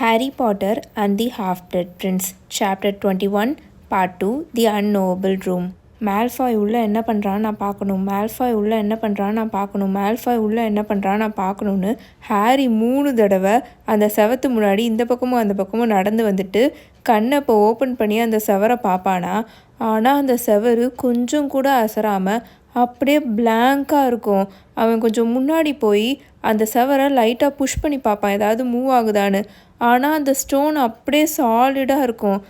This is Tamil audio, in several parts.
Harry Potter and the Half-Blood Prince Chapter 21 Part 2 The Unknowable Room. Malfoy உள்ளே என்ன பண்ணுறான்னு நான் பார்க்கணும். மேல்ஃபாய் உள்ளே என்ன பண்ணுறான்னு நான் பார்க்கணும். மேல்ஃபாய் உள்ளே என்ன பண்ணுறான்னு நான் பார்க்கணுன்னு ஹாரி மூணு தடவை அந்த செவத்து முன்னாடி இந்த பக்கமும் அந்த பக்கமும் நடந்து வந்துட்டு கண்ணை இப்போ ஓப்பன் பண்ணி அந்த செவரை பார்ப்பானா? ஆனால் அந்த செவரு கொஞ்சம் கூட அசராமல் அப்படியே பிளாங்காக இருக்கும். அவன் கொஞ்சம் முன்னாடி போய் அந்த செவரை லைட்டாக புஷ் பண்ணி பார்ப்பான். ஏதாவது மூவ் ஆகுதான்னு. ஆனால் அந்த ஸ்டோன் அப்படியே சாலிடாக இருக்கும்.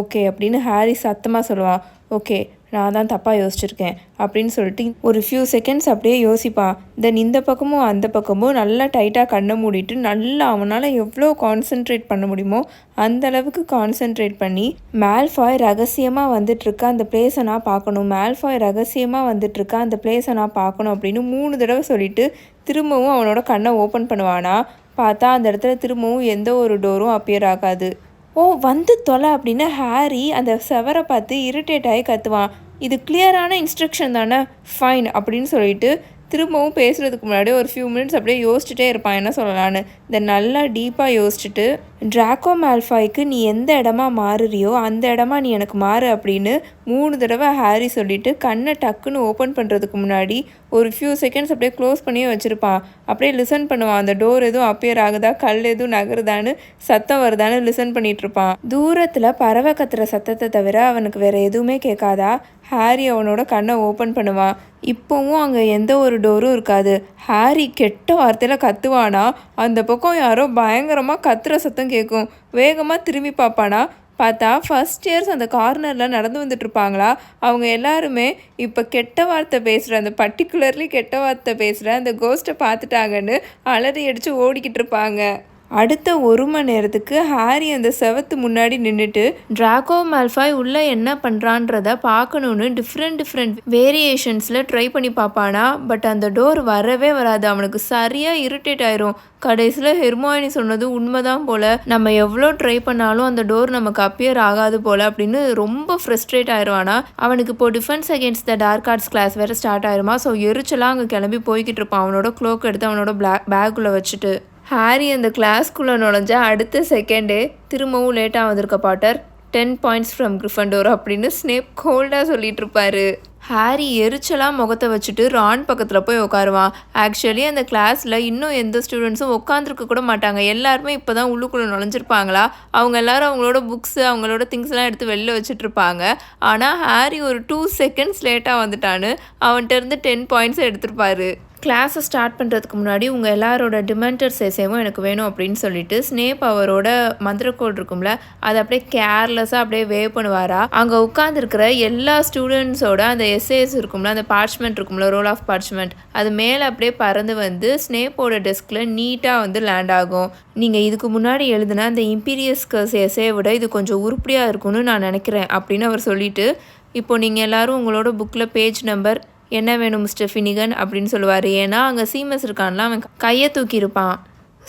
ஓகே அப்படின்னு ஹாரி சத்தமாக சொல்லுவான் ஓகே நான் தான் தப்பாக யோசிச்சிருக்கேன் அப்படின்னு சொல்லிட்டு ஒரு ஃபியூ செகண்ட்ஸ் அப்படியே யோசிப்பான் தென் இந்த பக்கமும் அந்த பக்கமும் நல்லா டைட்டாக கண்ணை மூடிட்டு நல்லா அவனால் எவ்வளோ கான்சென்ட்ரேட் பண்ண முடியுமோ அந்த அளவுக்கு கான்சென்ட்ரேட் பண்ணி மேல்ஃபாய் ரகசியமாக வந்துட்டுருக்க அந்த பிளேஸை நான் பார்க்கணும். மேல்ஃபாய் ரகசியமாக வந்துட்டுருக்க அந்த பிளேஸை நான் பார்க்கணும் அப்படின்னு மூணு தடவை சொல்லிட்டு திரும்பவும் அவனோட கண்ணை ஓப்பன் பண்ணுவானா. பார்த்தா அந்த இடத்துல திரும்பவும் எந்த ஒரு டோரும் அப்பியர் ஆகாது. ஓ வந்து தொலை அப்படின்னு ஹாரி அந்த செவரை பார்த்து இரிட்டேட் ஆகி கத்துவான். இது கிளியரான இன்ஸ்ட்ரக்ஷன் தானே? ஃபைன் அப்படின்னு சொல்லிட்டு திரும்பவும் பேசுகிறதுக்கு முன்னாடி ஒரு ஃபியூ மினிட்ஸ் அப்படியே யோசிச்சுட்டே இருப்பான். என்ன சொல்லலான்னு இதை நல்லா டீப்பாக யோசிச்சுட்டு ட்ராக்கோ மேல்ஃபாய்க்கு நீ எந்த இடமா மாறுறியோ அந்த இடமா நீ எனக்கு மாறு அப்படின்னு மூணு தடவை ஹாரி சொல்லிட்டு கண்ணை டக்குன்னு ஓப்பன் பண்ணுறதுக்கு முன்னாடி ஒரு ஃபியூ செகண்ட்ஸ் அப்படியே க்ளோஸ் பண்ணியே வச்சுருப்பான். அப்படியே லிசன் பண்ணுவான். அந்த டோர் எதுவும் அப்பியர் ஆகுதா? கல் எதுவும் நகருதான்னு சத்தம் வருதான்னு லிசன் பண்ணிட்டு இருப்பான். தூரத்தில் பறவை கத்துற சத்தத்தை தவிர அவனுக்கு வேற எதுவுமே கேட்காதா? ஹாரி அவனோட கண்ணை ஓப்பன் பண்ணுவான். இப்போவும் அங்கே எந்த ஒரு டோரும் இருக்காது. ஹாரி கெட்ட வார்த்தையில் கத்துவானா? அந்த பக்கம் யாரோ பயங்கரமாக கத்துற சத்தம் கேட்கும் வேகமாக திரும்பி பார்ப்பானா? பார்த்தா ஃபஸ்ட் இயர்ஸ் அந்த கார்னரில் நடந்து வந்துட்டுருப்பாங்களா அவங்க எல்லாருமே இப்போ கெட்ட வார்த்தை பேசுகிற அந்த பர்டிகுலர்லி கெட்ட வார்த்தை பேசுகிற அந்த கோஸ்ட்டை பார்த்துட்டாங்கன்னு அலறி அடித்து ஓடிக்கிட்டு இருப்பாங்க. அடுத்த ஒரு மணி நேரத்துக்கு ஹாரி அந்த செவத்து முன்னாடி நின்றுட்டு ட்ராகோ மால்ஃபாய் உள்ளே என்ன பண்ணுறான்றத பார்க்கணுன்னு டிஃப்ரெண்ட் டிஃப்ரெண்ட் வேரியேஷன்ஸில் ட்ரை பண்ணி பார்ப்பானா? பட் அந்த டோர் வரவே வராது. அவனுக்கு சரியாக இரிட்டேட் ஆயிரும். கடைசியில் ஹெர்மாயினி சொன்னது உண்மைதான் போல். நம்ம எவ்வளோ ட்ரை பண்ணாலும் அந்த டோர் நமக்கு அப்பியர் ஆகாது போல் அப்படின்னு ரொம்ப ஃப்ரெஸ்ட்ரேட் ஆயிடுவானா அவனுக்கு இப்போ defence against the dark arts class வேறு ஸ்டார்ட் ஆயிருமா? ஸோ எரிச்சலாக அங்கே கிளம்பி போய்கிட்டு இருப்பான். அவனோட க்ளோக் எடுத்து அவனோட பிளாக் பேக்குள்ளே வச்சுட்டு. ஹாரி அந்த கிளாஸ்க்குள்ளே நுழைஞ்ச அடுத்த செகண்டே திரும்பவும் லேட்டாக வந்திருக்க Potter. Ten points from Gryffindor அப்படின்னு ஸ்னேப் கோல்டாக சொல்லிட்டு இருப்பாரு. ஹாரி எரிச்சலாக முகத்தை வச்சுட்டு ரான் பக்கத்தில் போய் உட்காருவான். ஆக்சுவலி அந்த கிளாஸில் இன்னும் எந்த ஸ்டூடெண்ட்ஸும் உட்காந்துருக்க கூட மாட்டாங்க. எல்லாருமே இப்போ தான் உள்ளுக்குள்ளே நுழைஞ்சிருப்பாங்களா? அவங்க எல்லாரும் அவங்களோட புக்ஸு அவங்களோட திங்ஸ்லாம் எடுத்து வெளில வச்சுட்ருப்பாங்க ஆனால் ஹாரி ஒரு டூ செகண்ட்ஸ் லேட்டாக வந்துட்டான்னு அவன்கிட்ட இருந்து டென் பாயிண்ட்ஸ் எடுத்திருப்பாரு. கிளாஸை ஸ்டார்ட் பண்ணுறதுக்கு முன்னாடி உங்கள் எல்லாரோட டிமெண்டர் சேசேவும் எனக்கு வேணும் அப்படின்னு சொல்லிட்டு ஸ்னேப் அவரோட மந்திரக்கோள் இருக்கும்ல அதை அப்படியே கேர்லெஸ்ஸாக அப்படியே வேவ் பண்ணுவாரா? அங்கே உட்காந்துருக்கிற எல்லா ஸ்டூடெண்ட்ஸோட அந்த எஸ்ஏஸ் இருக்கும்ல அந்த பார்ச்மெண்ட் இருக்கும்ல ரோல் ஆஃப் பார்ச்மெண்ட் அது மேலே அப்படியே பறந்து வந்து ஸ்னேப்போட டெஸ்கில் நீட்டாக வந்து லேண்ட் ஆகும். நீங்கள் இதுக்கு முன்னாடி எழுதின அந்த இம்பீரியஸ் கர்ஸ் எஸ்ஏ விட இது கொஞ்சம் உருப்படியாக இருக்கும்னு நான் நினைக்கிறேன் அப்படின்னு அவர் சொல்லிட்டு இப்போ நீங்கள் எல்லோரும் உங்களோட புக்கில் பேஜ் நம்பர் என்ன வேணும் மிஸ்டர் ஃபினிகன்? அப்படின்னு சொல்லுவார். ஏன்னா அங்கே சீமஸ் இருக்கான்ல அவன் கையை தூக்கியிருப்பான்.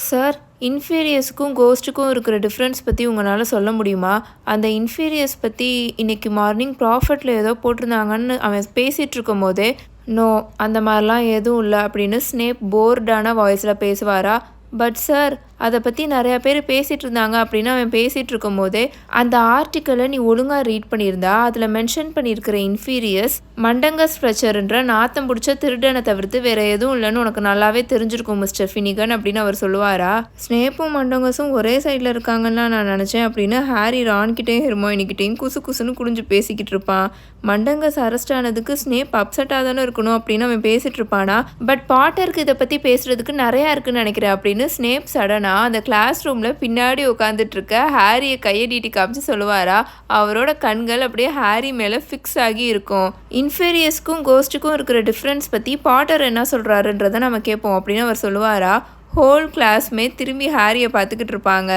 சார் இன்ஃபீரியஸுக்கும் கோஸ்ட்டுக்கும் இருக்கிற டிஃப்ரென்ஸ் பற்றி உங்களால் சொல்ல முடியுமா? அந்த இன்ஃபீரியஸ் பற்றி இன்றைக்கி மார்னிங் ப்ராஃபிட்டில் ஏதோ போட்டிருந்தாங்கன்னு அவன் பேசிகிட்டு இருக்கும் போதே நோ அந்த மாதிரிலாம் எதுவும் இல்லை அப்படின்னு ஸ்னேப் போர்டான வாய்ஸில் பேசுவாரா. பட் சார் அதை பற்றி நிறையா பேர் பேசிகிட்டு இருந்தாங்க அப்படின்னு அவன் பேசிகிட்டு இருக்கும் போதே அந்த ஆர்டிக்கலை நீ ஒழுங்காக ரீட் பண்ணியிருந்தா அதில் மென்ஷன் பண்ணியிருக்கிற இன்ஃபீரியஸ் மண்டங்கஸ் ஃப்ரெச்சர்ன்ற நாத்தம் பிடிச்ச திருடனை தவிர்த்து வேற எதுவும் இல்லைன்னு உனக்கு நல்லாவே தெரிஞ்சிருக்கும் மிஸ்டர் ஃபினிகன் அப்படின்னு அவர் சொல்லுவாரா? ஸ்னேப்பும் மண்டங்கஸும் ஒரே சைடில் இருக்காங்கன்னு நான் நினச்சேன் அப்படின்னு ஹாரி ரான்கிட்டையும் ஹெர்மோயினிக்கிட்டையும் குசு குசுன்னு குடிஞ்சு பேசிக்கிட்டு இருப்பான். மண்டங்கஸ் அரெஸ்ட் ஆனதுக்கு ஸ்னேப் அப்செட்டாக தானே இருக்கணும் அப்படின்னு அவன் பேசிட்டு இருப்பானா? பட் பாட்டருக்கு இதை பற்றி பேசுறதுக்கு நிறையா இருக்குன்னு நினைக்கிறேன் அப்படின்னு ஸ்னேப் சடனாக அந்த கிளாஸ் ரூமில் பின்னாடி உட்காந்துட்ருக்க ஹாரியை கையை நீட்டி காமிச்சு சொல்லுவாரா? அவரோட கண்கள் அப்படியே ஹாரி மேலே ஃபிக்ஸ் ஆகி இருக்கும். இன்ஃபீரியஸ்க்கும் கோஸ்ட்டுக்கும் இருக்கிற டிஃப்ரென்ஸ் பற்றி பாட்டர் என்ன சொல்கிறாருன்றதை நம்ம கேட்போம் அப்படின்னு அவர் சொல்லுவாரா? ஹோல் கிளாஸ்மே திரும்பி ஹாரியை பார்த்துக்கிட்டு இருப்பாங்க.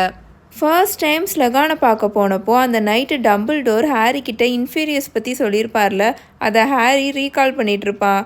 ஃபர்ஸ்ட் டைம் ஸ்லகானை பார்க்க போனப்போ அந்த நைட்டு டம்பிள் டோர் ஹாரி கிட்ட இன்ஃபீரியஸ் பற்றி சொல்லியிருப்பார்ல அதை ஹாரி ரீகால் பண்ணிகிட்ருப்பான்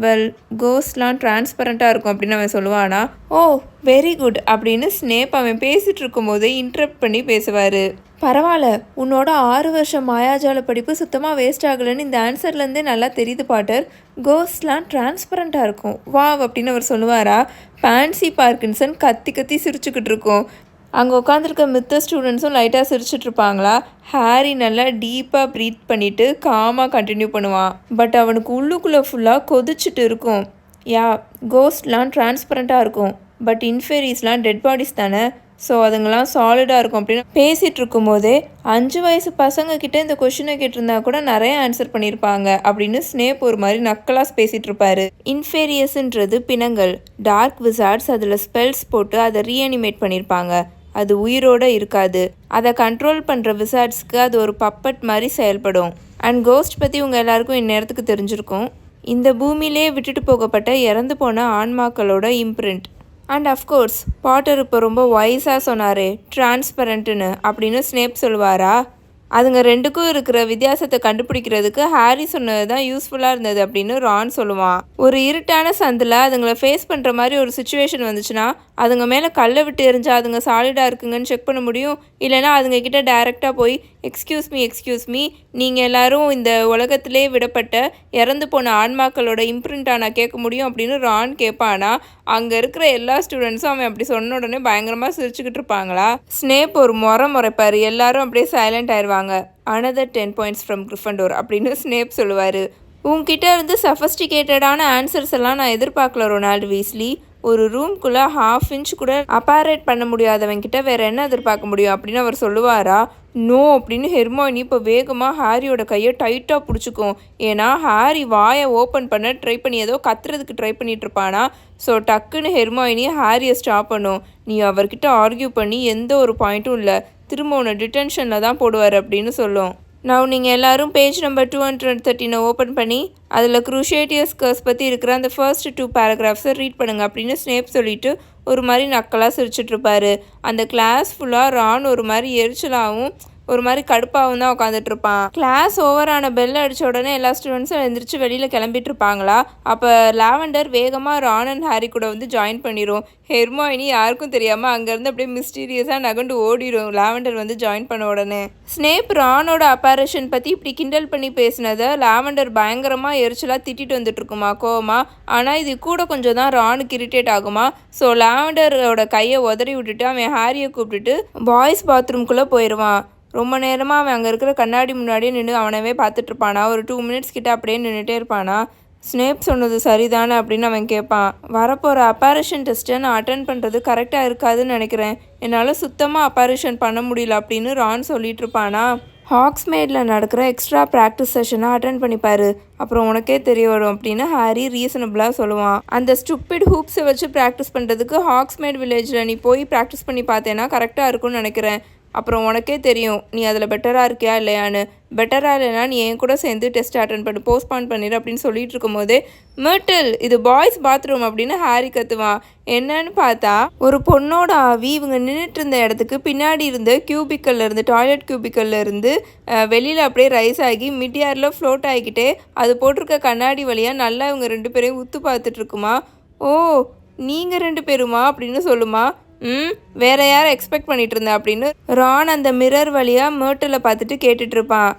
வெல் கோஸ்ட்லாம் டிரான்ஸ்பரண்ட்டாக இருக்கும் அப்படின்னு அவன் சொல்லுவானா? ஓ வெரி குட் அப்படின்னு ஸ்னேப் அவன் பேசிகிட்டு இருக்கும்போதே இன்ட்ரப்ட் பண்ணி பேசுவார். பரவாயில்ல உன்னோட ஆறு வருஷம் மாயாஜால படிப்பு சுத்தமாக வேஸ்ட் ஆகலைன்னு இந்த ஆன்சர்லேருந்தே நல்லா தெரியுது பாட்டர். கோஸ்ட்லாம் டிரான்ஸ்பரண்ட்டாக இருக்கும். வா அப்படின்னு அவர் சொல்லுவாரா? பேன்சி பார்க்கின்சன் கத்தி கத்தி சிரிச்சுக்கிட்டு இருக்கோம். அங்கே உட்காந்துருக்க மித்த ஸ்டூடெண்ட்ஸும் லைட்டாக சிரிச்சிட்டு இருப்பாங்களா? ஹாரி நல்லா டீப்பாக ப்ரீத் பண்ணிவிட்டு காமாக கண்டினியூ பண்ணுவான். பட் அவனுக்கு உள்ளுக்குள்ளே ஃபுல்லாக கொதிச்சுட்டு இருக்கும். யா கோஸ்ட்லாம் டிரான்ஸ்பரண்ட்டாக இருக்கும். பட் இன்ஃபெரிஸ்லாம் டெட் பாடிஸ் தானே? ஸோ அதுங்கெல்லாம் சாலிடாக இருக்கும் அப்படின்னு பேசிகிட்டு இருக்கும்போதே அஞ்சு வயசு பசங்கக்கிட்ட இந்த கொஷினை கேட்டிருந்தா கூட நிறைய ஆன்சர் பண்ணியிருப்பாங்க அப்படின்னு ஸ்னேப் ஒரு மாதிரி நக்கலாஸ் பேசிகிட்டு இருப்பாரு. இன்ஃபேரியஸ்ன்றது பிணங்கள். டார்க் விசார்ட்ஸ் அதில் ஸ்பெல்ஸ் போட்டு அதை ரீஅனிமேட் பண்ணியிருப்பாங்க. அது உயிரோட இருக்காது. அதை கண்ட்ரோல் பண்ணுற விசார்ட்ஸ்க்கு அது ஒரு பப்பட் மாதிரி செயல்படும். அண்ட் கோஸ்ட் பற்றி உங்கள் எல்லாருக்கும் இந்நேரத்துக்கு தெரிஞ்சிருக்கும். இந்த பூமியிலே விட்டுட்டு போகப்பட்ட இறந்து போன ஆன்மாக்களோட imprint and of course Potter இப்போ ரொம்ப வைஸாக சொன்னார் டிரான்ஸ்பரண்ட்டுன்னு அப்படின்னு ஸ்னேப் சொல்லுவாரா? அதுங்க ரெண்டுக்கும் இருக்கிற வித்தியாசத்தை கண்டுபிடிக்கிறதுக்கு ஹாரி சொன்னது தான் யூஸ்ஃபுல்லாக இருந்தது அப்படின்னு ரான் சொல்லுவான். ஒரு இருட்டான சந்தில் அதுங்களை ஃபேஸ் பண்ணுற மாதிரி ஒரு சுச்சுவேஷன் வந்துச்சுன்னா அதுங்க மேலே கல்லை விட்டு எரிஞ்சா அதுங்க சாலிடாக இருக்குங்கன்னு செக் பண்ண முடியும். இல்லைனா அதுங்க கிட்ட டைரெக்டாக போய் எக்ஸ்கியூஸ் மீ எக்ஸ்கியூஸ் மீ நீங்கள் எல்லாரும் இந்த உலகத்திலே விடப்பட்ட இறந்து போன ஆன்மாக்களோட இம்ப்ரிண்ட்டாக நான் கேட்க முடியும் அப்படின்னு ரான் கேட்பானா? அங்கே இருக்கிற எல்லா ஸ்டூடெண்ட்ஸும் அவன் அப்படி சொன்ன உடனே பயங்கரமாக சிரிச்சுக்கிட்டு இருப்பாங்களா? ஸ்னேப் ஒரு முறை முறைப்பார். எல்லாரும் அப்படியே சைலண்ட் ஆயிடுவாங்க another ten points from Gryffindor அப்படின்னு ஸ்னேப் சொல்லுவார். உங்ககிட்ட இருந்து சஃபஸ்டிகேட்டடான ஆன்சர்ஸ் எல்லாம் நான் எதிர்பார்க்கல ரொனால்டு வீஸ்லி. ஒரு ரூம்குள்ளே ஹாஃப் இன்ச் கூட அப்பாரேட் பண்ண முடியாதவங்கிட்ட வேறு என்ன எதிர்பார்க்க முடியும் அப்படின்னு அவர் சொல்லுவாரா? நோ அப்படின்னு ஹெர்மாயினி இப்போ வேகமாக ஹாரியோட கையை டைட்டாக பிடிச்சிக்கும். ஏன்னா ஹாரி வாயை ஓப்பன் பண்ண ட்ரை பண்ணி ஏதோ கத்துறதுக்கு ட்ரை பண்ணிட்டு இருப்பானா. ஸோ டக்குன்னு ஹெர்மாயினி ஹாரியை ஸ்டாப் பண்ணும். நீ அவர்கிட்ட ஆர்கியூ பண்ணி எந்த ஒரு பாயிண்ட்டும் இல்லை. திரும்ப உன்னை டிடென்ஷனில் தான் போடுவார் அப்படின்னு சொல்லும். நான் நீங்கள் எல்லோரும் பேஜ் நம்பர் டூ ஹண்ட்ரட் தேர்ட்டினை ஓப்பன் பண்ணி அதில் குரூஷேட்டியஸ் கர்ஸ் பற்றி இருக்கிற அந்த ஃபர்ஸ்ட் டூ பேராகிராஃப்ஸை ரீட் பண்ணுங்கள் அப்படின்னு ஸ்னேப் சொல்லிட்டு ஒரு மாதிரி நக்கலாக சிரிச்சிட்ருப்பாரு அந்த கிளாஸ் ஃபுல்லாக ரான் ஒரு மாதிரி எரிச்சலாகவும் ஒரு மாதிரி கடுப்பாகவும் தான் உட்காந்துட்டு இருப்பான் கிளாஸ் ஓவர் ஆன பெல் அடிச்ச உடனே எல்லா ஸ்டூடெண்ட்ஸும் எழுந்திரிச்சு வெளியில் கிளம்பிட்டு இருப்பாங்களா அப்போ லாவெண்டர் வேகமாக ரான் அண்ட் ஹாரி கூட வந்து ஜாயின் பண்ணிடும் ஹெர்மாயினி யாருக்கும் தெரியாமல் அங்கேருந்து அப்படியே மிஸ்டீரியஸாக நகண்டு ஓடிடும் லாவெண்டர் வந்து ஜாயின் பண்ண உடனே. ஸ்னேப் ரானோட அப்பாரேஷன் பற்றி இப்படி கிண்டல் பண்ணி பேசினதை லாவெண்டர் பயங்கரமாக எரிச்சலாக திட்டிட்டு வந்துட்டு இருக்குமா கோவமா? ஆனால் இது கூட கொஞ்சம் தான் ரானுக்கு இரிட்டேட் ஆகுமா? ஸோ லாவெண்டரோட கையை உதறி விட்டுட்டு அவன் ஹாரியை கூப்பிட்டுட்டு பாய்ஸ் பாத்ரூம்குள்ளே போயிடுவான் ரொம்ப நேரமாக அவன் அங்கே இருக்கிற கண்ணாடி முன்னாடியே நின்று அவனவே பார்த்துட்ருப்பானா ஒரு டூ மினிட்ஸ் கிட்ட அப்படியே நின்றுட்டே இருப்பானா. ஸ்னேப் சொன்னது சரிதானே அப்படின்னு அவன் கேட்பான் வரப்போகிற அப்பாரிஷன் டெஸ்ட்டை நான் அட்டன் பண்ணுறது கரெக்டாக இருக்காதுன்னு நினைக்கிறேன். என்னால் சுத்தமாக அப்பாரிஷன் பண்ண முடியல அப்படின்னு ரான் சொல்லிட்டு இருப்பானா. ஹாக்ஸ்மேடில் நடக்கிற எக்ஸ்ட்ரா ப்ராக்டிஸ் செஷனை அட்டன் பண்ணிப்பார் அப்புறம் உனக்கே தெரிய வரும் அப்படின்னு ஹாரி ரீசனபிளாக சொல்லுவான். அந்த ஸ்டூப்பிட் ஹூப்ஸை வச்சு ப்ராக்டிஸ் பண்ணுறதுக்கு ஹாக்ஸ்மேட் வில்லேஜில் நீ போய் ப்ராக்டிஸ் பண்ணி பார்த்தேன்னா கரெக்டாக இருக்கும்னு நினைக்கிறேன். அப்புறம் உனக்கே தெரியும் நீ அதில் பெட்டராக இருக்கியா இல்லையான்னு. பெட்டராக இல்லைனா நீ என் கூட சேர்ந்து டெஸ்ட் அட்டன் பண்ணு போஸ்ட்பான் பண்ணிடு அப்படின்னு சொல்லிட்டு இருக்கும்போதே மெர்டல் இது பாய்ஸ் பாத்ரூம் அப்படின்னு ஹாரி கத்துவான் என்னன்னு பார்த்தா ஒரு பொண்ணோட ஆவி இவங்க நின்றுட்டு இருந்த இடத்துக்கு பின்னாடி இருந்த கியூபிக்கல்ல இருந்து டாய்லெட் கியூபிக்கல்ல இருந்து வெளியில் அப்படியே ரைஸ் ஆகி மிட்டியாரில் ஃப்ளோட் ஆகிக்கிட்டே அது போட்டிருக்க கண்ணாடி வழியாக நல்லா இவங்க ரெண்டு பேரையும் உத்து பார்த்துட்டு இருக்குமா. ஓ நீங்கள் ரெண்டு பேருமா? அப்படின்னு சொல்லுமா. ம் வேற யாரை எக்ஸ்பெக்ட் பண்ணிட்டு இருந்த அப்படின்னு ரான் அந்த மிரர் வழியாக மேர்ட்டில் பார்த்துட்டு கேட்டுட்டு இருப்பான்.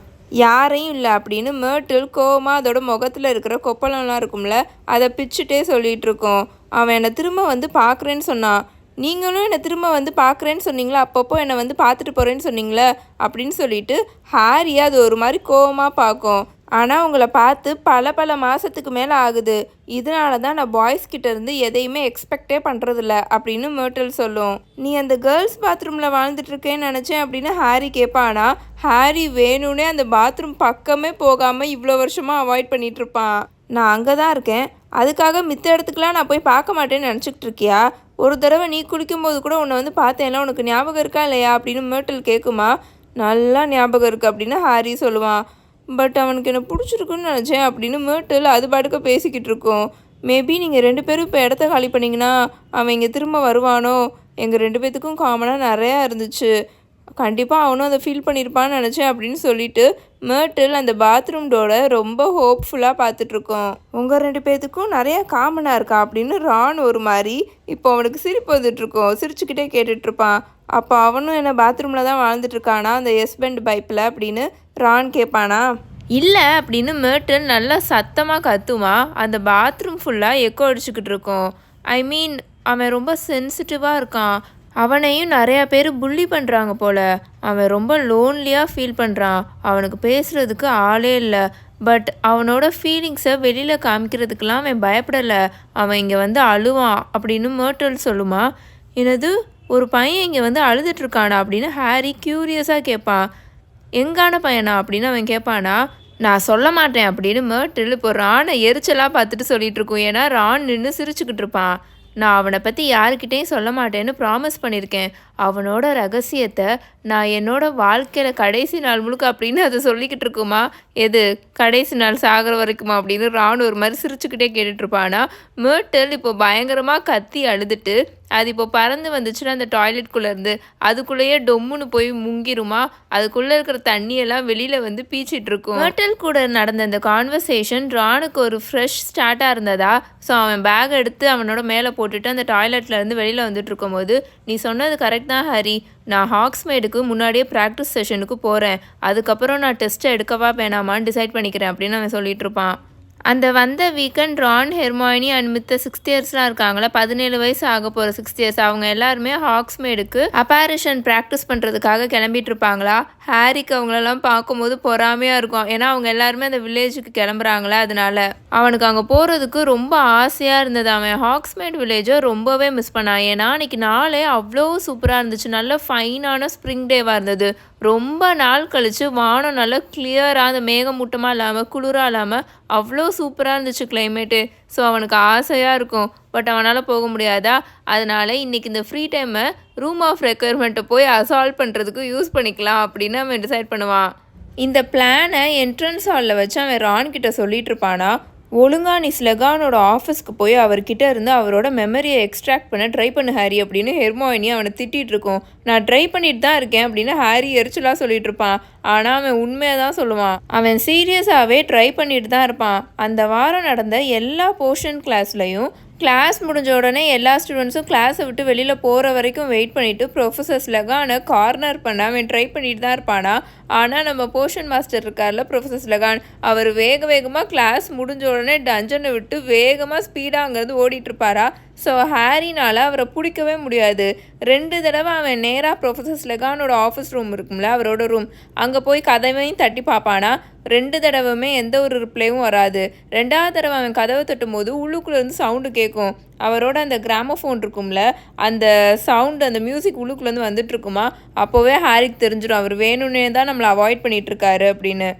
யாரையும் இல்லை அப்படின்னு மேர்ட்டில் கோவமாக அதோட முகத்தில் இருக்கிற கொப்பளம்லாம் இருக்கும்ல அதை பிச்சுட்டே சொல்லிட்டு இருக்கோம். அவன் என்னை திரும்ப வந்து பார்க்குறேன்னு சொன்னான். நீங்களும் என்னை திரும்ப வந்து பார்க்குறேன்னு சொன்னீங்களா? அப்பப்போ என்னை வந்து பார்த்துட்டு போகிறேன்னு சொன்னீங்களே அப்படின்னு சொல்லிட்டு ஹாரி அது ஒரு மாதிரி கோவமாக பார்க்கும். ஆனால் உங்களை பார்த்து பல பல மாதத்துக்கு மேலே ஆகுது. இதனால தான் நான் பாய்ஸ் கிட்டேருந்து எதையுமே எக்ஸ்பெக்டே பண்ணுறதில்ல அப்படின்னு மேர்டல் சொல்லும். நீ அந்த கேர்ள்ஸ் பாத்ரூமில் வாழ்ந்துட்டுருக்கேன்னு நினச்சேன் அப்படின்னு ஹாரி கேட்பானா. ஹாரி வேணும்னே அந்த பாத்ரூம் பக்கமே போகாமல் இவ்வளோ வருஷமாக அவாய்ட் பண்ணிகிட்ருப்பான் இருப்பான். நான் அங்கே தான் இருக்கேன். அதுக்காக மித்த இடத்துக்குலாம் நான் போய் பார்க்க மாட்டேன்னு நினச்சிக்கிட்டு இருக்கியா? ஒரு தடவை நீ குளிக்கும்போது கூட உன்னை வந்து பார்த்தேன்ல உனக்கு ஞாபகம் இருக்கா இல்லையா? அப்படின்னு மேர்டல் கேட்குமா. நல்லா ஞாபகம் இருக்குது அப்படின்னு ஹாரி சொல்லுவான். பட் அவனுக்கு என்ன பிடிச்சிருக்குன்னு நினச்சேன் அப்படின்னு மேட்டில் அது பாட்டுக்கு பேசிக்கிட்டு இருக்கோம். மேபி நீங்கள் ரெண்டு பேரும் இப்போ இடத்த காலி பண்ணிங்கன்னா அவன் இங்கே திரும்ப வருவானோ? எங்கள் ரெண்டு பேத்துக்கும் காமனாக நிறையா இருந்துச்சு. கண்டிப்பாக அவனும் அதை ஃபீல் பண்ணியிருப்பான்னு நினச்சேன் அப்படின்னு சொல்லிட்டு மேர்டில் அந்த பாத்ரூம் டோரை ரொம்ப ஹோப்ஃபுல்லாக பார்த்துட்ருக்கோம் உங்கள் ரெண்டு பேர்த்துக்கும் நிறையா காமனாக இருக்கா? அப்படின்னு ரான் ஒரு மாதிரி இப்போ அவனுக்கு சிரிப்பு வந்துட்டுருக்கோம் சிரிச்சுக்கிட்டே கேட்டுட்ருப்பான். அப்போ அவனும் என்ன பாத்ரூமில் தான் வாழ்ந்துட்டு இருக்கானா அந்த ஹஸ்பண்ட் பைப்பில் அப்படின்னு ரான் கேட்பானா? இல்லை அப்படின்னு மேர்டன் நல்லா சத்தமாக கத்துமா. அந்த பாத்ரூம் ஃபுல்லாக எக்கோ அடிச்சுக்கிட்டு இருக்கோம் ஐ மீன் அவன் ரொம்ப சென்சிட்டிவாக இருக்கான். அவனையும் நிறையா பேர் புள்ளி பண்ணுறாங்க போல. அவன் ரொம்ப லோன்லியாக ஃபீல் பண்ணுறான் அவனுக்கு பேசுகிறதுக்கு ஆளே இல்லை. பட் அவனோட ஃபீலிங்ஸை வெளியில் காமிக்கிறதுக்கெலாம் அவன் பயப்படலை. அவன் இங்கே வந்து அழுவான் அப்படின்னு மேர்டல் சொல்லுமா? என்னது? ஒரு பையன் இங்கே வந்து அழுதுட்ருக்கானா அப்படின்னு ஹாரி க்யூரியஸாக கேட்பான் எங்கான பையனா? அப்படின்னு அவன் கேட்பானா நான் சொல்ல மாட்டேன் அப்படின்னு மேர்டில் இப்போ ரானை எரிச்சலாக பார்த்துட்டு சொல்லிட்டு ஏன்னா ரான் நின்று சிரிச்சுக்கிட்டு இருப்பான். நான் அவனை பற்றி யாருக்கிட்டேயும் சொல்ல மாட்டேன்னு ப்ராமிஸ் பண்ணியிருக்கேன். அவனோட ரகசியத்தை நான் என்னோட வாழ்க்கையில் கடைசி நாள் முழுக்க அப்படின்னு அதை சொல்லிக்கிட்டு இருக்குமா? எது? கடைசி நாள் சாகிற வரைக்குமா? அப்படின்னு ராணு ஒரு மாதிரி சிரிச்சுக்கிட்டே கேட்டுட்ருப்பானா மேர்டல் இப்போ பயங்கரமாக கத்தி அழுதுட்டு அது இப்போ பறந்து வந்துச்சுன்னா அந்த டாய்லெட்குள்ளேருந்து அதுக்குள்ளேயே டொம்முன்னு போய் முங்கிருமா? அதுக்குள்ளே இருக்கிற தண்ணியெல்லாம் வெளியில் வந்து பீச்சிட்டு இருக்கும். கூட நடந்த அந்த கான்வர்சேஷன் ராணுக்கு ஒரு ஃப்ரெஷ் ஸ்டார்ட்டாக இருந்ததா? ஸோ அவன் பேக் எடுத்து அவனோட மேலே போட்டுட்டு அந்த டாய்லெட்லேருந்து வெளியில் வந்துட்டு இருக்கும்போது நீ சொன்னது கரெக்ட் தான் ஹரி நான் ஹாக்ஸ்மேடுக்கு முன்னாடியே ப்ராக்டிஸ் செஷனுக்கு போகிறேன் அதுக்கப்புறம் நான் டெஸ்ட்டை எடுக்கவா வேணாமான்னு டிசைட் பண்ணிக்கிறேன் அப்படின்னு அவன் சொல்லிட்டு இருப்பான். அந்த வந்த வீக்கெண்ட் ரான் ஹெர்மாயினி அண்ட் மித்த சிக்ஸ்த் இயர்ஸ்லாம் இருக்காங்களா பதினேழு வயசு ஆக போகிற சிக்ஸ்த் இயர்ஸ் அவங்க எல்லாருமே ஹாக்ஸ்மேடுக்கு அப்பாரிஷன் ப்ராக்டிஸ் பண்ணுறதுக்காக கிளம்பிட்டு இருப்பாங்களா? ஹாரிக்கு அவங்களெல்லாம் பார்க்கும்போது பொறாமையாக இருக்கும். ஏன்னா அவங்க எல்லாருமே அந்த வில்லேஜுக்கு கிளம்புறாங்களா அதனால. அவனுக்கு அங்கே போகிறதுக்கு ரொம்ப ஆசையாக இருந்தது அவன். ஹாக்ஸ்மேட் வில்லேஜை ரொம்பவே மிஸ் பண்ணான். ஏன்னா அன்றைக்கி நாளே அவ்வளோ சூப்பராக இருந்துச்சு. நல்ல ஃபைனான ஸ்ப்ரிங் டேவாக இருந்தது. ரொம்ப நாள் கழித்து வானம் நல்லா கிளியராக அந்த மேகமூட்டமாக இல்லாமல் குளிராக இல்லாமல் அவ்வளோ சூப்பராக இருந்துச்சு கிளைமேட்டு ஸோ அவனுக்கு ஆசையாக இருக்கும். பட் அவனால் போக முடியாதா? அதனால் இன்றைக்கி இந்த ஃப்ரீ டைமை ரூம் ஆஃப் ரெக்குயர்மெண்ட்டை போய் அசால்வ் பண்ணுறதுக்கு யூஸ் பண்ணிக்கலாம் அப்படின்னு அவன் டிசைட் பண்ணுவான். இந்த பிளானை என்ட்ரன்ஸ் ஹாலில் வச்சு அவன் ரான் கிட்ட சொல்லிட்டு இருப்பானா? ஒழுங்கா நீ ஸ்லெகானோட ஆஃபீஸ்க்கு போய் அவர்கிட்ட இருந்து அவரோட மெமரியை எக்ஸ்ட்ராக்ட் பண்ண ட்ரை பண்ணு ஹாரி அப்படின்னு ஹெர்மோயினி அவனை திட்டிகிட்டு இருக்கோம். நான் ட்ரை பண்ணிட்டு தான் இருக்கேன் அப்படின்னு ஹாரி எரிச்சலாக சொல்லிட்டு இருப்பான். ஆனால் அவன் உண்மையாக தான் சொல்லுவான். அவன் சீரியஸாகவே ட்ரை பண்ணிட்டு தான் இருப்பான். அந்த வாரம் நடந்த எல்லா போர்ஷன் கிளாஸ்லையும் கிளாஸ் முடிஞ்ச உடனே எல்லா ஸ்டூடெண்ட்ஸும் கிளாஸை விட்டு வெளியில் போகிற வரைக்கும் வெயிட் பண்ணிவிட்டு ப்ரொஃபஸர்ஸ் லெகானை கார்னர் பண்ண அவன் ட்ரை பண்ணிட்டு தான் இருப்பானா? ஆனால் நம்ம போர்ஷன் மாஸ்டர் இருக்கார்ல ப்ரொஃபஸர்ஸ் லெகான் அவர் வேக வேகமாக கிளாஸ் முடிஞ்ச உடனே டஞ்சனை விட்டு வேகமாக ஸ்பீடாக அங்கேருந்து ஓடிட்டு ஸோ ஹாரினால் அவரை பிடிக்கவே முடியாது. ரெண்டு தடவை அவன் நேராக ப்ரொஃபஸர் லெகானோட ஆஃபீஸ் ரூம் இருக்கும்ல அவரோட ரூம் அங்கே போய் கதவையும் தட்டி பார்ப்பானா? ரெண்டு தடவையுமே எந்த ஒரு ரிப்ளையும் வராது. ரெண்டாவது தடவை அவன் கதவை தட்டும் போது உள்ளுக்குள்ளேருந்து சவுண்டு கேட்கும். அவரோட அந்த கிராமஃபோன் இருக்கும்ல அந்த சவுண்டு அந்த மியூசிக் உள்ளுக்குள்ளேருந்து வந்துட்டு இருக்குமா? அப்போவே ஹாரிக்கு தெரிஞ்சிடும். அவர் வேணும்னே தான் நம்மளை அவாய்ட் பண்ணிகிட்ருக்காரு அப்படின்னு.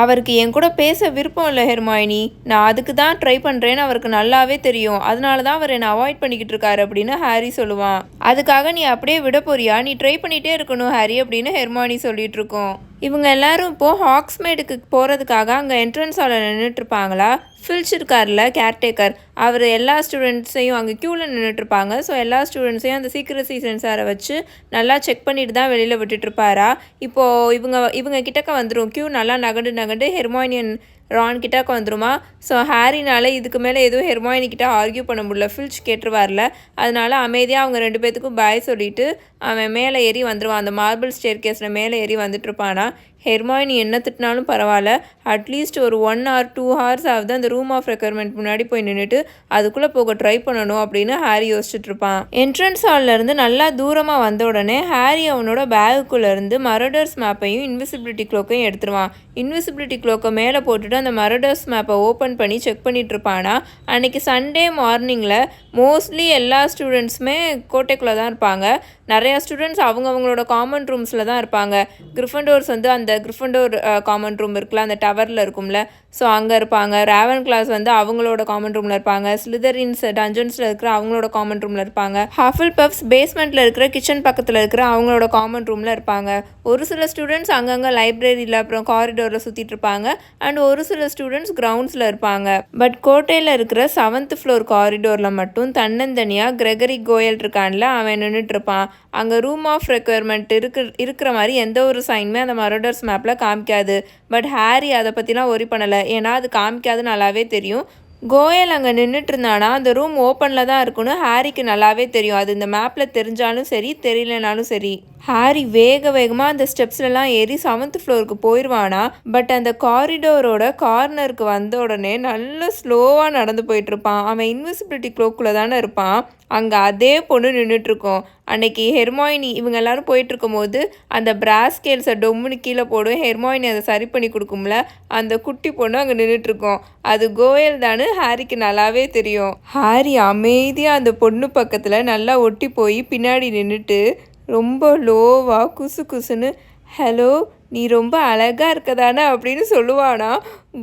அவருக்கு என் கூட பேச விருப்பம் இல்லை ஹெர்மாயினி. நான் அதுக்கு தான் ட்ரை பண்ணுறேன்னு அவருக்கு நல்லாவே தெரியும். அதனால தான் அவர் என்னை அவாய்ட் பண்ணிக்கிட்டு இருக்காரு அப்படின்னு ஹாரி சொல்லுவான். அதுக்காக நீ அப்படியே விட போறியா? நீ ட்ரை பண்ணிகிட்டே இருக்கணும் ஹாரி அப்படின்னு ஹெர்மாயினி சொல்லிட்டு இருக்கோம். இவங்க எல்லாரும் இப்போது ஹாக்ஸ்மேடுக்கு போகிறதுக்காக அங்கே என்ட்ரன்ஸ் ஹாலில் நின்றுட்டு இருப்பாங்களா? இருக்கார்ல கேர்டேக்கர் அவர் எல்லா ஸ்டூடெண்ட்ஸையும் அங்கே க்யூவில் நின்றுட்டுருப்பாங்க ஸோ எல்லா ஸ்டூடெண்ட்ஸையும் அந்த சீக்கிரசி சென்சாரை வச்சு நல்லா செக் பண்ணிட்டு தான் வெளியில் விட்டுட்டுருப்பாரா இப்போது இவங்க இவங்க கிட்டக்க வந்துடும் க்யூ நல்லா நகண்டு நகண்டு ஹெர்மானியன் ரான் கிட்டக்க வந்துருமா? ஸோ ஹாரினால் இதுக்கு மேலே எதுவும் ஹெர்மாயினி கிட்ட ஆர்கியூ பண்ண முடியல. ஃபில்ச் கேட்டுருவார்ல. அதனால அமைதியாக அவங்க ரெண்டு பேத்துக்கும் பாய் சொல்லிட்டு அவன் மேலே ஏறி வந்துடுவான் அந்த மார்பிள் ஸ்டேர் கேஸில் மேலே ஏறி வந்துட்டுருப்பானா ஹெர்மாயினி என்ன திட்டினாலும் பரவாயில்ல. அட்லீஸ்ட் ஒரு ஒன் ஆர் டூ ஹவர்ஸ் ஆகுது அந்த ரூம் ஆஃப் ரெக்யர்மெண்ட் முன்னாடி போய் நின்றுட்டு அதுக்குள்ளே போக ட்ரை பண்ணணும் அப்படின்னு ஹாரி யோசிச்சுட்டு இருப்பான். என்ட்ரன்ஸ் ஹால்லேருந்து நல்லா தூரமாக வந்த உடனே ஹாரி அவனோட பேகுக்குள்ளேருந்து மரடர்ஸ் மேப்பையும் இன்விசிபிலிட்டி க்ளோக்கையும் எடுத்துருவான். இன்விசிபிலிட்டி க்ளோக்கை மேலே போட்டுட்டு அந்த மரடர்ஸ் மேப்பை ஓப்பன் பண்ணி செக் பண்ணிட்டு இருப்பானா? அன்னைக்கு சண்டே மார்னிங்கில் மோஸ்ட்லி எல்லா ஸ்டூடெண்ட்ஸுமே கோட்டைக்குள்ளே தான் இருப்பாங்க. நிறையா ஸ்டூடெண்ட்ஸ் அவங்கவுங்களோட காமன் ரூம்ஸில் தான் இருப்பாங்க. கிரிஃபண்டோர்ஸ் வந்து அந்த கிரிஃபண்டோர் காமன் ரூம் இருக்குல்ல அந்த டவரில் இருக்கும்ல ஸோ அங்கே இருப்பாங்க. ரேவன் கிளாஸ் வந்து அவங்களோட காமன் ரூமில் இருப்பாங்க. ஸ்லிதரின்ஸ் டஞ்சன்ஸில் இருக்கிற அவங்களோட காமன் ரூமில் இருப்பாங்க. ஹஃபில் பஃப்ஸ் பேஸ்மெண்ட்டில் இருக்கிற கிச்சன் பக்கத்தில் இருக்கிற அவங்களோட காமன் ரூமில் இருப்பாங்க. ஒரு சில ஸ்டூடெண்ட்ஸ் அங்கங்கே லைப்ரரியில் அப்புறம் காரிடோரில் சுற்றிட்டு இருப்பாங்க. அண்ட் ஒரு சில ஸ்டூடெண்ட்ஸ் கிரவுண்ட்ஸில் இருப்பாங்க. பட் கோட்டையில் இருக்கிற செவன்த் ஃப்ளோர் காரிடோரில் மட்டும் தன்னந்தனியாக கிரெகரி கோயல் இருக்கான்ல அவன் நின்றுட்டு இருப்பான். அங்கே ரூம் ஆஃப் ரெக்குயர்மெண்ட் இருக்கு இருக்கிற மாதிரி எந்த ஒரு சைனுமே அந்த மரோடர்ஸ் மேப்பில் காமிக்காது. பட் ஹாரி அதை பற்றிலாம் ஒரி பண்ணலை. ஏன்னா அது காமிக்காது நல்லாவே தெரியும். கோயல் அங்கே நின்றுட்டு இருந்தானா அந்த ரூம் ஓப்பனில் தான் இருக்குன்னு ஹாரிக்கு நல்லாவே தெரியும். அது இந்த மேப்பில் தெரிஞ்சாலும் சரி தெரியலனாலும் சரி. ஹாரி வேக வேகமாக அந்த ஸ்டெப்ஸ்லலாம் ஏறி செவன்த் ஃப்ளோருக்கு போயிடுவானா பட் அந்த காரிடோரோட கார்னருக்கு வந்த உடனே நல்ல ஸ்லோவாக நடந்து போயிட்டுருப்பான். அவன் இன்விசிபிலிட்டி க்ளோக்குள்ளே தானே இருப்பான். அங்கே அதே பொண்ணு நின்றுட்டுருக்கோம் அன்னைக்கு ஹெர்மாயினி இவங்க எல்லாரும் போயிட்டு இருக்கும்போது அந்த பிராஸ் ஸ்கேல்ஸை டொம்முன்னு கீழே போடும். ஹெர்மாயினி அதை சரி பண்ணி கொடுக்கும்ல. அந்த குட்டி பொண்ணு அங்கே நின்றுட்டுருக்கோம் அது கோயல் தானு ஹாரிக்கு நல்லாவே தெரியும். ஹாரி அமைதியாக அந்த பொண்ணு பக்கத்தில் நல்லா ஒட்டி போய் பின்னாடி நின்றுட்டு ரொம்ப லோவாக குசு குசுன்னு ஹலோ நீ ரொம்ப அழகாக இருக்கதானே அப்படின்னு சொல்லுவானா?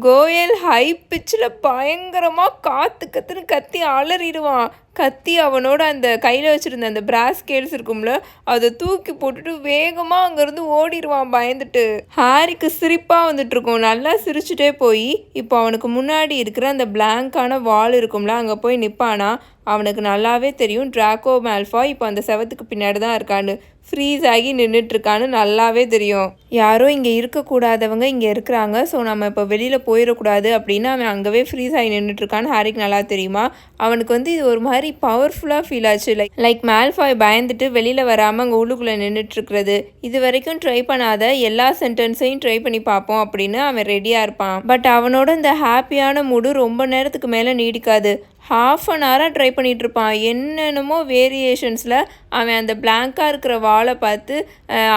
கோயல் ஹை பிச்சில் பயங்கரமாக காற்று கத்துன்னு கத்தி அலறிடுவான். கத்தி அவனோட அந்த கையில் வச்சுருந்த அந்த பிராஸ் கேல்ஸ் இருக்கும்ல அதை தூக்கி போட்டுட்டு வேகமாக அங்கேருந்து ஓடிடுவான் பயந்துட்டு. ஹாரிக்கு சிரிப்பாக வந்துட்டுருக்கும் நல்லா சிரிச்சுட்டே போய் இப்போ அவனுக்கு முன்னாடி இருக்கிற அந்த பிளாங்கான வால் இருக்கும்ல அங்கே போய் நிற்பானா அவனுக்கு நல்லாவே தெரியும். ட்ராக்கோ மேல்ஃபா இப்போ அந்த செவத்துக்கு பின்னாடி தான் இருக்கான்னு. ஃப்ரீஸ் ஆகி நின்றுட்டுருக்கான்னு நல்லாவே தெரியும். யாரோ இங்கே இருக்கக்கூடாதவங்க இங்கே இருக்கிறாங்க. ஸோ நம்ம இப்போ வெளியில் போயிடக்கூடாது அப்படின்னு அவன் அங்கேவே ஃப்ரீஸ் ஆகி நின்றுட்டுருக்கான்னு ஹாரிக்கு நல்லா தெரியுமா? அவனுக்கு வந்து இது ஒரு மாதிரி பவர்ஃபுல்லாக ஃபீல் ஆச்சு. லைக் லைக் மேல்ஃபாய் பயந்துட்டு வெளியில் வராமல் அங்கே உள்ளுக்குள்ளே நின்றுட்டுருக்குறது இது வரைக்கும் ட்ரை பண்ணாத எல்லா சென்டென்ஸையும் ட்ரை பண்ணி பார்ப்போம் அப்படின்னு அவன் ரெடியாக இருப்பான். பட் அவனோட இந்த ஹாப்பியான மூடு ரொம்ப நேரத்துக்கு மேலே நீடிக்காது. ஹாஃப் அன் ஹவராக ட்ரை பண்ணிகிட்ருப்பான் என்னென்னமோ வேரியேஷன்ஸில் அவன் அந்த பிளாங்காக இருக்கிற வாழை பார்த்து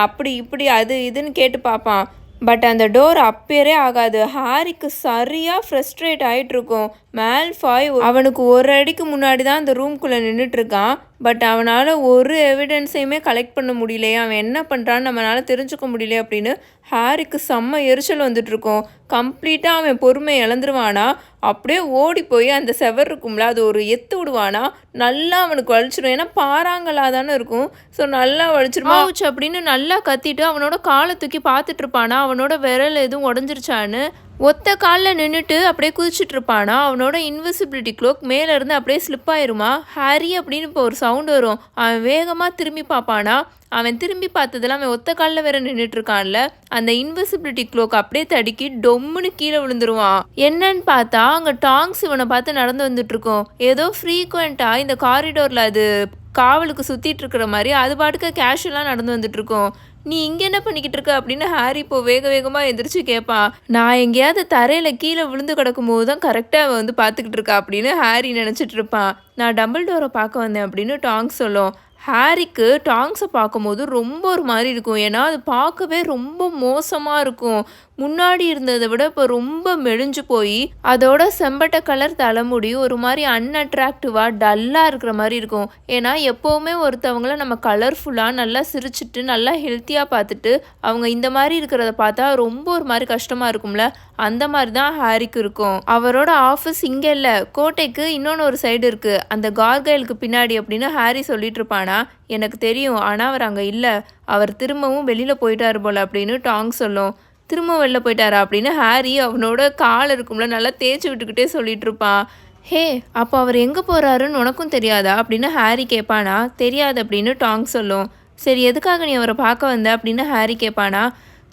அப்படி இப்படி அது இதுன்னு கேட்டு பார்ப்பான். பட் அந்த டோர் அப்பேரே ஆகாது. ஹாரிக்கு சரியாக ஃப்ரெஸ்ட்ரேட் ஆகிட்டு இருக்கும் மேல்ஃபாய் அவனுக்கு ஒரு அடிக்கு முன்னாடி தான் அந்த ரூம்குள்ளே நின்றுட்டுருக்கான் பட் அவனால் ஒரு எவிடன்ஸையுமே கலெக்ட் பண்ண முடியலையே. அவன் என்ன பண்ணுறான்னு நம்மளால் தெரிஞ்சுக்க முடியல அப்படின்னு ஹாரிக்கு செம்ம எரிச்சல் வந்துட்டுருக்கும் கம்ப்ளீட்டாக அவன் பொறுமை இழந்துருவானா அப்படியே ஓடி போய் அந்த செவர் இருக்கும்ல அது ஒரு எத்து விடுவானா? நல்லா அவனுக்கு வலிச்சிடும் ஏன்னா பாறாங்களா தானே இருக்கும். ஸோ நல்லா வலிச்சிருமா? அப்படின்னு நல்லா கத்திட்டு அவனோட காலை தூக்கி பார்த்துட்டு இருப்பானா? அவனோட விரல் எதுவும் உடஞ்சிருச்சான்னு ஒத்த காலில் நின்றுட்டு அப்படியே குதிச்சுட்டு இருப்பானா? அவனோட இன்விசிபிலிட்டி க்ளோக் மேலேருந்து அப்படியே ஸ்லிப் ஆயிருமா? ஹாரி அப்படின்னு இப்போ ஒரு சவுண்ட் வரும். அவன் வேகமாக திரும்பி பார்ப்பானா? அவன் திரும்பி பார்த்ததுல அவன் ஒத்த காலில் வேற நின்றுட்டு இருக்கான்ல. அந்த இன்விசிபிலிட்டி க்ளோக் அப்படியே தடுக்கி டொம்முன்னு கீழே விழுந்துருவான். என்னன்னு பார்த்தா அங்கே டாங்ஸ் இவனை பார்த்து நடந்து வந்துட்டு ஏதோ ஃப்ரீக்வெண்ட்டாக இந்த காரிடோரில் அது காவலுக்கு சுற்றிட்டு இருக்கிற மாதிரி அது பாட்டுக்கு கேஷுவலாக நடந்து வந்துட்டு நீ இங்கே என்ன பண்ணிக்கிட்டு இருக்க அப்படின்னு ஹாரி இப்போ வேக வேகமாக எந்திரிச்சு கேட்பான் நான் எங்கேயாவது தரையில் கீழே விழுந்து கிடக்கும் போது தான் கரெக்டாக அவன் வந்து பார்த்துக்கிட்டு இருக்கா அப்படின்னு ஹாரி நினச்சிட்டு இருப்பான் நான் டபுள் டோரை பார்க்க வந்தேன் அப்படின்னு டாங்ஸ் சொல்லும். ஹாரிக்கு டாங்ஸை பார்க்கும்போது ரொம்ப ஒரு மாதிரி இருக்கும். ஏன்னா அது பார்க்கவே ரொம்ப மோசமாக இருக்கும். முன்னாடி இருந்ததை விட இப்போ ரொம்ப மெலிஞ்சு போய் அதோட செம்பட்டை கலர் தலைமுடி ஒரு மாதிரி அன்அட்ராக்டிவாக டல்லாக இருக்கிற மாதிரி இருக்கும். ஏன்னா எப்போவுமே ஒருத்தவங்கள நம்ம கலர்ஃபுல்லாக நல்லா சிரிச்சிட்டு நல்லா ஹெல்த்தியாக பார்த்துட்டு அவங்க இந்த மாதிரி இருக்கிறத பார்த்தா ரொம்ப ஒரு மாதிரி கஷ்டமாக இருக்கும்ல? அந்த மாதிரி தான் ஹாரிக்கு இருக்கும். அவரோட ஆஃபீஸ் இங்கே இல்லை. கோட்டைக்கு இன்னொன்று ஒரு சைடு இருக்குது அந்த கார்கைலுக்கு பின்னாடி அப்படின்னு ஹாரி சொல்லிட்டு இருப்பானா? எனக்கு தெரியும். ஆனால் அவர் அங்கே இல்லை. அவர் திரும்பவும் வெளியில் போயிட்டார் போல் அப்படின்னு டாங் சொல்லும். திரும்ப வெளில போயிட்டாரா அப்படின்னு ஹாரி அவனோட கால் இருக்கும்ல நல்லா தேய்ச்சி விட்டுக்கிட்டே சொல்லிட்டு இருப்பான் ஹே அப்போ அவர் எங்கே போகிறாருன்னு உனக்கும் தெரியாதா? அப்படின்னு ஹாரி கேட்பானா தெரியாது அப்படின்னு டாங் சொல்லும். சரி எதுக்காக நீ அவரை பார்க்க வந்த? அப்படின்னு ஹாரி கேட்பானா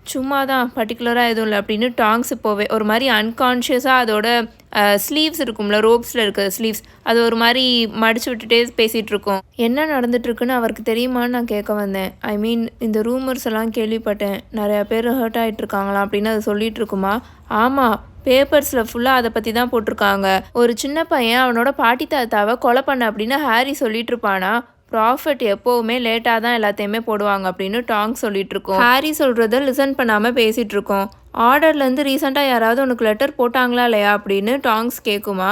சும்மா தான் பர்டிகுலராக எதுவும் இல்லை அப்படின்னு டாங்ஸ் போவே ஒரு மாதிரி அன்கான்ஷியஸாக அதோட ஸ்லீவ்ஸ் இருக்கும்ல ரோப்ஸில் இருக்க ஸ்லீவ்ஸ் அது ஒரு மாதிரி மடிச்சு விட்டுட்டே பேசிகிட்டு இருக்கோம். என்ன நடந்துட்டுருக்குன்னு அவருக்கு தெரியுமான்னு நான் கேட்க வந்தேன். ஐ மீன் இந்த ரூமர்ஸ் எல்லாம் கேள்விப்பட்டேன். நிறையா பேர் ஹர்ட் ஆகிட்டு இருக்காங்களாம் அப்படின்னு அதை சொல்லிட்டு இருக்குமா? ஆமாம் பேப்பர்ஸில் ஃபுல்லாக அதை பற்றி தான் போட்டிருக்காங்க. ஒரு சின்ன பையன் அவனோட பாட்டி தாத்தாவை கொலை பண்ண அப்படின்னு ஹாரி சொல்லிட்டு இருப்பானா? ப்ராஃபிட் எப்போவுமே லேட்டாக தான் எல்லாத்தையுமே போடுவாங்க அப்படின்னு டாங் சொல்லிட்டு இருக்கோம் ஹாரி சொல்கிறத லிசன் பண்ணாமல் பேசிகிட்டு இருக்கோம் ஆர்டர்லேருந்து ரீசெண்டாக யாராவது உனக்கு லெட்டர் போட்டாங்களா இல்லையா அப்படின்னு டாங்ஸ் கேட்குமா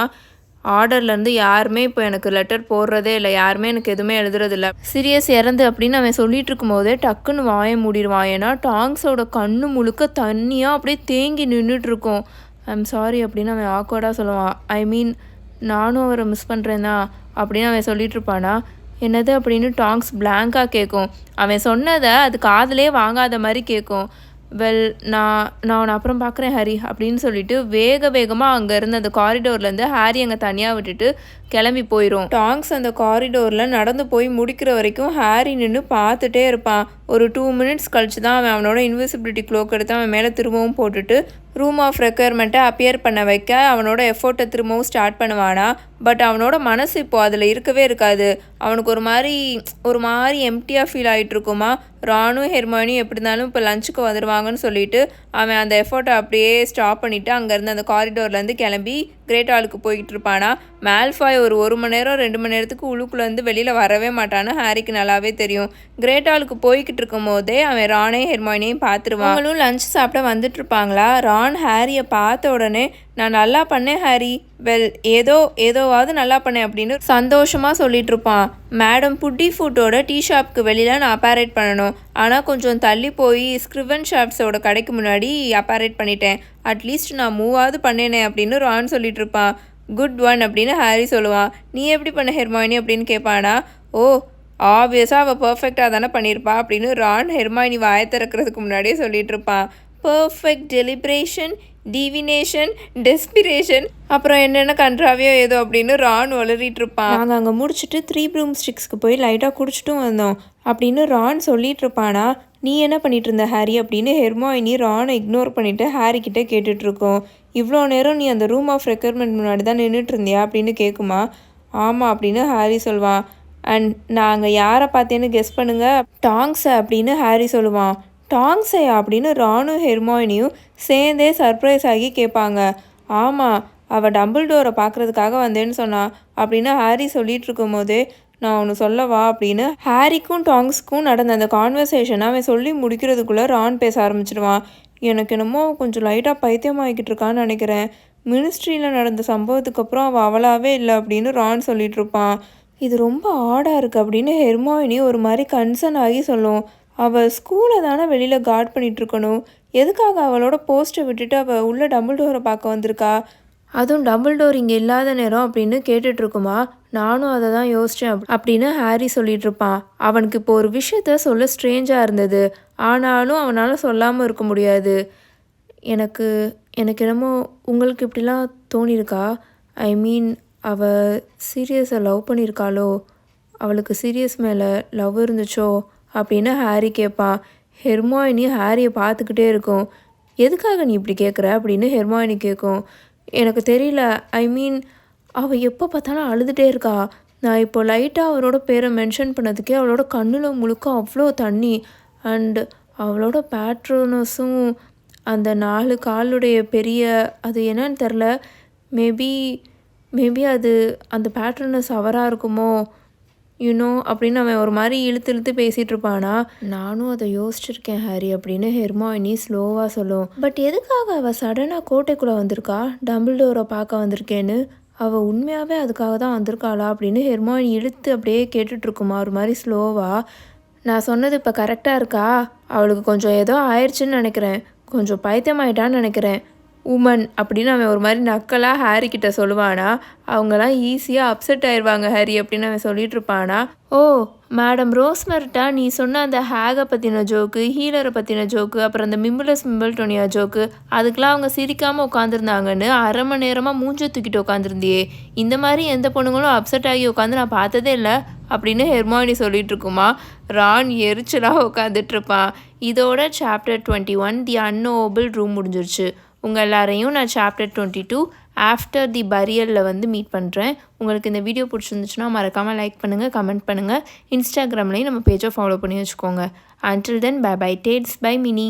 ஆர்டர்லேருந்து யாருமே இப்போ எனக்கு லெட்டர் போடுறதே இல்லை. யாருமே எனக்கு எதுவுமே எழுதுறதில்ல சீரியஸ் இறந்து அப்படின்னு அவன் சொல்லிட்டு இருக்கும்போதே டக்குன்னு வாய மூடிடுவான். ஏன்னா டாங்ஸோட கண்ணு முழுக்க தண்ணியாக அப்படியே தேங்கி நின்றுட்டு இருக்கும் ஐம் சாரி அப்படின்னு அவன் ஆக்வர்டாக சொல்லுவான். ஐ மீன் நானும் அவரை மிஸ் பண்ணுறேன் தான் அப்படின்னு அவன் சொல்லிட்டு இருப்பானா என்னது அப்படின்னு டாங்ஸ் பிளாங்காக கேட்கும் அவன் சொன்னதை அது காதலே வாங்காத மாதிரி கேட்கும் வெல் நான் நான் உன்னை அப்புறம் பார்க்குறேன் ஹரி அப்படின்னு சொல்லிட்டு வேக வேகமாக அங்கேருந்து அந்த காரிடோர்லேருந்து ஹாரி அங்கே தனியாக விட்டுட்டு கிளம்பி போயிடும் டாங்ஸ் அந்த காரிடோரில் நடந்து போய் முடிக்கிற வரைக்கும் ஹாரி நின்று பார்த்துட்டே இருப்பான். ஒரு டூ மினிட்ஸ் கழிச்சு தான் அவன் அவனோட இன்விசிபிலிட்டி க்ளோக் எடுத்து அவன் மேலே திரும்பவும் போட்டுட்டு ரூம் ஆஃப் ரெக்குயர்மெண்ட்டை அப்பியர் பண்ண வைக்க அவனோட எஃபோர்ட்டை திரும்பவும் ஸ்டார்ட் பண்ணுவானா? பட் அவனோட மனசு இப்போ அதில் இருக்கவே இருக்காது. அவனுக்கு ஒரு மாதிரி ஒரு மாதிரி எம்டியாக ஃபீல் ஆகிட்டு இருக்குமா? ராணும் ஹெர்மானியும் எப்படி இருந்தாலும் இப்போ லஞ்சுக்கு வந்துடுவாங்கன்னு சொல்லிட்டு அவன் அந்த எஃபோர்ட்டை அப்படியே ஸ்டாப் பண்ணிவிட்டு அங்கேருந்து அந்த காரிடோர்லேருந்து கிளம்பி கிரேட் ஹாலுக்கு போய்கிட்டு இருப்பானா? மேல்ஃபாய் ஒரு ஒரு மணி நேரம் ரெண்டு மணி நேரத்துக்கு உள்ளுக்குள்ளேருந்து வெளியில் வரவே மாட்டான்னு ஹாரிக்கு நல்லாவே தெரியும். கிரேட் ஹாலுக்கு போய்கிட்டு இருக்கும் போதே அவன் ராணையும் ஹெர்மானியையும் பார்த்துருவான் அவங்களும் லஞ்ச் சாப்பிட வந்துட்டு இருப்பாங்களா ரான் ஹாரியை பார்த்த உடனே நான் நல்லா பண்ணேன் ஹாரி. வெல் ஏதோ ஏதோவாவது நல்லா பண்ணேன் அப்படின்னு சந்தோஷமாக சொல்லிட்டு இருப்பான் மேடம் புட்டி ஃபுட்டோட டீ ஷாப்க்கு வெளியில் நான் அப்பாரேட் பண்ணணும். ஆனால் கொஞ்சம் தள்ளி போய் ஸ்க்ரிவன் ஷாப்ஸோட கடைக்கு முன்னாடி அப்பாரேட் பண்ணிட்டேன். அட்லீஸ்ட் நான் மூவாவது பண்ணேனே அப்படின்னு ரான் சொல்லிட்டு இருப்பான் குட் ஒன் அப்படின்னு ஹாரி சொல்லுவான் நீ எப்படி பண்ண ஹெர்மாயினி? அப்படின்னு கேட்பானா ஓ ஆப்வியஸாக அவள் பர்ஃபெக்டாக தானே பண்ணியிருப்பா அப்படின்னு ரான் ஹெர்மாயினி வாயை திறக்கிறதுக்கு முன்னாடியே சொல்லிட்டு இருப்பான் பர்ஃபெக்ட் டெலிப்ரேஷன் டிவினேஷன் டெஸ்பிரேஷன் அப்புறம் என்னென்ன கன்றாவியோ ஏதோ அப்படின்னு ரான் வளரிட்டு இருப்பான் நாங்கள் அங்கே முடிச்சுட்டு த்ரீ ப்ரூம் ஸ்டிக்ஸ்க்கு போய் லைட்டாக குடிச்சிட்டும் வந்தோம் அப்படின்னு ரான் சொல்லிட்டு இருப்பானா நீ என்ன பண்ணிட்டு இருந்த ஹாரி? அப்படின்னு ஹெர்மாயினி ரானை இக்னோர் பண்ணிட்டு ஹாரி கிட்டே கேட்டுட்ருக்கோம் இவ்வளோ நேரம் நீ அந்த ரூம் ஆஃப் ரெக்யர்மெண்ட் முன்னாடி தான் நின்றுட்டு இருந்தியா அப்படின்னு கேட்குமா ஆமாம் அப்படின்னு ஹாரி சொல்வான் அண்ட் நாங்கள் யாரை பார்த்தேன்னு கெஸ் பண்ணுங்க. டாங்ஸை அப்படின்னு ஹாரி சொல்லுவான். டாங்ஸையா அப்படின்னு ராணு ஹெர்மாயினியும் சேர்ந்தே சர்ப்ரைஸ் ஆகி கேட்பாங்க. ஆமாம் அவள் டபுள் டோரை பார்க்குறதுக்காக வந்தேன்னு சொன்னான் அப்படின்னு ஹாரி சொல்லிட்டு இருக்கும் போதே நான் ஒன்று சொல்லவா? அப்படின்னு ஹாரிக்கும் டாங்ஸ்க்கும் நடந்த அந்த கான்வர்சேஷனை அவன் சொல்லி முடிக்கிறதுக்குள்ளே ரான் பேச ஆரம்பிச்சிடுவான். எனக்கு என்னமோ கொஞ்சம் லைட்டாக பைத்தியமாகிக்கிட்டு இருக்கான்னு நினைக்கிறேன். மினிஸ்ட்ரியில் நடந்த சம்பவத்துக்கு அப்புறம் அவள் அவளாவே இல்லை அப்படின்னு ரான் சொல்லிட்டு இருப்பான். இது ரொம்ப ஆடாக இருக்குது அப்படின்னு ஹெர்மாயினி ஒரு மாதிரி கன்சர்ன் ஆகி சொல்லும். அவள் ஸ்கூலை தானே வெளியில் கார்ட் பண்ணிகிட்ருக்கணும் எதுக்காக அவளோட போஸ்ட்டை விட்டுட்டு அவள் உள்ள டபுள் டோரை பார்க்க வந்திருக்கா? அதுவும் டபுள் டோர் இங்கே இல்லாத நேரம் அப்படின்னு கேட்டுட்ருக்குமா நானும் அதை தான் யோசித்தேன் அப்படின்னு ஹாரி சொல்லிட்டு இருப்பான். அவனுக்கு இப்போ ஒரு விஷயத்த சொல்ல ஸ்ட்ரேஞ்சாக இருந்தது. ஆனாலும் அவனால் சொல்லாமல் இருக்க முடியாது. எனக்கு எனக்கு என்னமோ உங்களுக்கு இப்படிலாம் தோணியிருக்கா ஐ மீன் அவள் சீரியஸை லவ் பண்ணியிருக்காளோ அவளுக்கு சீரியஸ் மேலே லவ் இருந்துச்சோ? அப்படின்னு ஹாரி கேட்பான் ஹெர்மாயினி ஹாரியை பார்த்துக்கிட்டே இருக்கும். எதுக்காக நீ இப்படி கேட்குற அப்படின்னு ஹெர்மாயினி கேட்கும் எனக்கு தெரியல. ஐ மீன் அவள் எப்போ பார்த்தாலும் அழுதுகிட்டே இருக்கா. நான் இப்போ லைட்டாக அவரோட பேரை மென்ஷன் பண்ணதுக்கே அவளோட கண்ணில் முழுக்க அவ்வளோ தண்ணி. அண்டு அவளோட பேட்ரோனஸும் அந்த நாலு காலுடைய பெரிய அது என்னன்னு தெரில மேபி மேபி அது அந்த பேட்ரனஸ் அவராக இருக்குமோ யூனோ அப்படின்னு அவன் ஒரு மாதிரி இழுத்து இழுத்து பேசிகிட்டு இருப்பானா? நானும் அதை யோசிச்சிருக்கேன் ஹாரி அப்படின்னு ஹெர்மாயினி ஸ்லோவாக சொல்லும். பட் எதுக்காக அவள் சடனாக கோட்டைக்குள்ளே வந்திருக்கா? டபுள் டோரை பார்க்க வந்திருக்கேன்னு. அவள் உண்மையாகவே அதுக்காக தான் வந்திருக்காளா அப்படின்னு ஹெர்மாயினி இழுத்து அப்படியே கேட்டுட்ருக்குமா ஒரு மாதிரி ஸ்லோவாக நான் சொன்னது இப்போ கரெக்டாக இருக்கா? அவளுக்கு கொஞ்சம் ஏதோ ஆயிடுச்சுன்னு நினைக்கிறேன். கொஞ்சம் பைத்தியமாயிட்டான்னு நினைக்கிறேன். உமன் அப்படின்னு அவன் ஒரு மாதிரி நக்கலாக ஹாரி கிட்ட சொல்லுவானா? அவங்கெல்லாம் ஈஸியாக அப்செட் ஆயிடுவாங்க ஹாரி அப்படின்னு அவன் சொல்லிட்டு இருப்பானா? ஓ மேடம் ரோஸ்மர்ட்டா நீ சொன்ன அந்த ஹேகை பற்றின ஜோக்கு ஹீலரை பற்றின ஜோக்கு அப்புறம் அந்த மிம்பிளஸ் மிம்பிள்டோனியா ஜோக்கு அதுக்கெலாம் அவங்க சிரிக்காமல் உட்காந்துருந்தாங்கன்னு அரை மணி நேரமாக மூஞ்ச தூக்கிட்டு உட்காந்துருந்தியே இந்த மாதிரி எந்த பொண்ணுங்களும் அப்செட் ஆகி உட்காந்து நான் பார்த்ததே இல்லை அப்படின்னு ஹெர்மாயினி சொல்லிட்டு இருக்குமா? ரான் எரிச்சலாக உட்காந்துட்ருப்பான் இதோட chapter twenty one the unknowable room முடிஞ்சிருச்சு. உங்கள் எல்லாரையும் நான் chapter twenty two after the பரியலில் வந்து மீட் பண்ணுறேன் உங்களுக்கு இந்த வீடியோ பிடிச்சிருந்துச்சுன்னா மறக்காமல் லைக் பண்ணுங்கள் கமெண்ட் பண்ணுங்கள் இன்ஸ்டாகிராம்லேயும் நம்ம பேஜை ஃபாலோ பண்ணி வச்சுக்கோங்க. Until then bye bye dates by mini